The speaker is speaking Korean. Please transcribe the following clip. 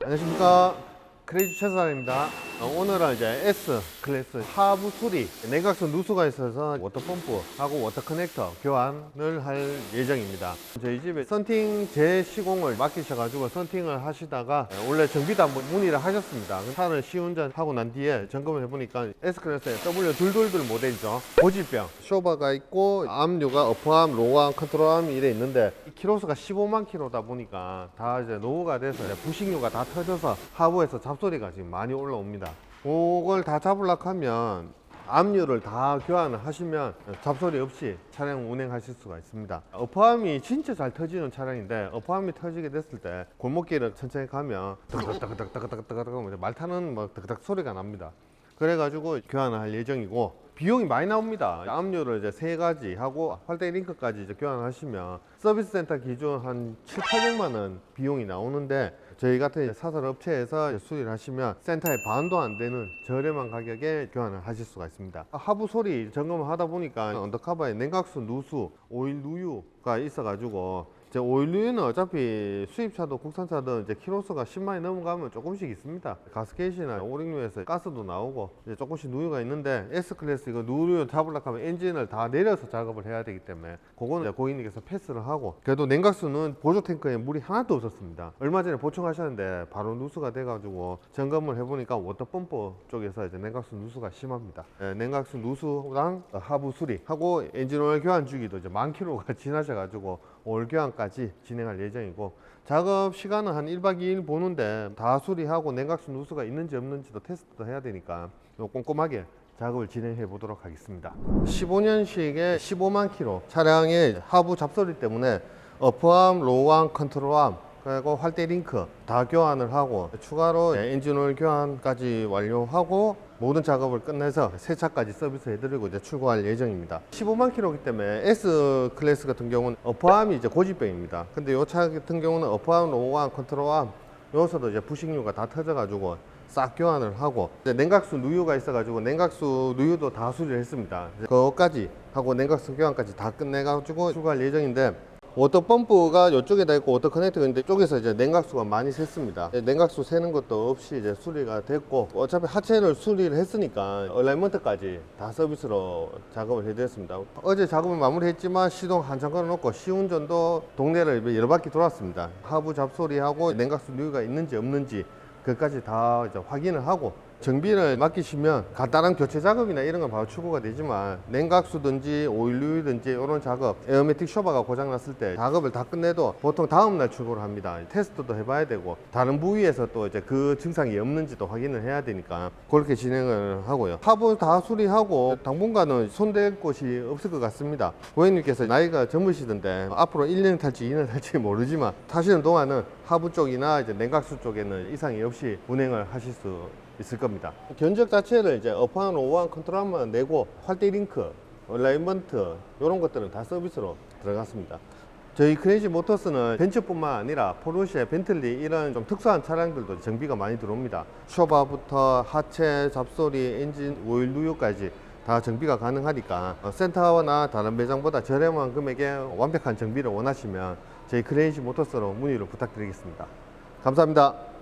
안녕하십니까. 크레이지 최사장입니다. 어, 오늘은 이제 S 클래스 하부 수리. 냉각수 누수가 있어서 워터 펌프하고 워터 커넥터 교환을 할 예정입니다. 저희 집에 썬팅 재시공을 맡기셔가지고 썬팅을 하시다가 원래 정비도 한번 문의를 하셨습니다. 차를 시운전 하고 난 뒤에 점검을 해보니까 S 클래스의 W222 모델이죠. 고질병. 쇼버가 있고 암류가 어퍼암, 로어암, 컨트롤암이 이래 있는데 이 키로수가 15만 킬로다 보니까 다 이제 노후가 돼서 부식류가 다 터져서 하부에서 잡소리가 지금 많이 올라옵니다. 그걸 다 잡으려고 하면 압류를 다 교환하시면 잡소리 없이 차량 운행하실 수가 있습니다. 어퍼암이 진짜 잘 터지는 차량인데 어퍼암이 터지게 됐을 때 골목길을 천천히 가면 말 타는 뭐 막 소리가 납니다. 그래가지고 교환할 예정이고 비용이 많이 나옵니다. 압류를 이제 세 가지 하고 활대 링크까지 이제 교환하시면 서비스 센터 기준 한 7, 800만 원 비용이 나오는데 저희 같은 사설 업체에서 수리를 하시면 센터의 반도 안 되는 저렴한 가격에 교환을 하실 수가 있습니다. 하부 소리 점검을 하다 보니까 언더커버에 냉각수, 누수, 오일 누유가 있어가지고 이제 오일류는 어차피 수입차도 국산차도 이제 키로수가 10만이 넘어가면 조금씩 있습니다. 가스켓이나 오링류에서 가스도 나오고 이제 조금씩 누유가 있는데 S 클래스 이거 누유 잡으려고 하면 엔진을 다 내려서 작업을 해야 되기 때문에 그거는 고객님께서 패스를 하고 그래도 냉각수는 보조 탱크에 물이 하나도 없었습니다. 얼마 전에 보충하셨는데 바로 누수가 돼가지고 점검을 해보니까 워터펌프 쪽에서 이제 냉각수 누수가 심합니다. 예, 냉각수 누수랑 하부 수리하고 엔진오일 교환 주기도 이제 만 킬로가 지나셔가지고 올 교환까지 진행할 예정이고 작업 시간은 한 1박 2일 보는데 다 수리하고 냉각수 누수가 있는지 없는지도 테스트도 해야 되니까 요 꼼꼼하게 작업을 진행해 보도록 하겠습니다. 15년식의 15만 킬로 차량의 하부 잡소리 때문에 어퍼암, 로우암, 컨트롤암 그리고 활대 링크 다 교환을 하고 추가로 엔진오일 교환까지 완료하고 모든 작업을 끝내서 새 차까지 서비스 해드리고 이제 출고할 예정입니다. 15만 킬로기 때문에 S 클래스 같은 경우는 어퍼암이 이제 고질병입니다. 근데 이 차 같은 경우는 어퍼암, 로우암, 컨트롤암 여기서도 이제 부식류가 다 터져가지고 싹 교환을 하고 냉각수 누유가 있어가지고 냉각수 누유도 다 수리를 했습니다. 그거까지 하고 냉각수 교환까지 다 끝내가지고 출고할 예정인데 워터 펌프가 이쪽에다 있고 워터 커넥터가 있는데 이쪽에서 이제 냉각수가 많이 샜습니다. 냉각수 새는 것도 없이 이제 수리가 됐고 어차피 하체를 수리를 했으니까 얼라이먼트까지 다 서비스로 작업을 해드렸습니다. 어제 작업을 마무리했지만 시동 한참 걸어놓고 시운전도 동네를 여러 바퀴 돌았습니다. 하부 잡소리하고 냉각수 누유가 있는지 없는지 그까지 다 확인을 하고 정비를 맡기시면 간단한 교체 작업이나 이런 건 바로 출고가 되지만 냉각수든지 오일류든지 이런 작업 에어매틱 쇼바가 고장 났을 때 작업을 다 끝내도 보통 다음날 출고를 합니다. 테스트도 해봐야 되고 다른 부위에서 또 이제 그 증상이 없는지도 확인을 해야 되니까 그렇게 진행을 하고요. 하부 다 수리하고 당분간은 손댈 곳이 없을 것 같습니다. 고객님께서 나이가 젊으시던데 앞으로 1년 탈지 2년 탈지 모르지만 타시는 동안은 하부 쪽이나 이제 냉각수 쪽에는 이상이 없이 운행을 하실 수 있을 겁니다. 견적 자체를 이제 어판, 오한 컨트롤만 내고 활대 링크, 얼라이먼트 이런 것들은 다 서비스로 들어갔습니다. 저희 크레이지 모터스는 벤츠뿐만 아니라 포르쉐, 벤틀리 이런 좀 특수한 차량들도 정비가 많이 들어옵니다. 쇼바부터 하체, 잡소리, 엔진, 오일 누유까지 다 정비가 가능하니까 어, 센터나 다른 매장보다 저렴한 금액에 완벽한 정비를 원하시면 저희 크레이지 모터스로 문의를 부탁드리겠습니다. 감사합니다.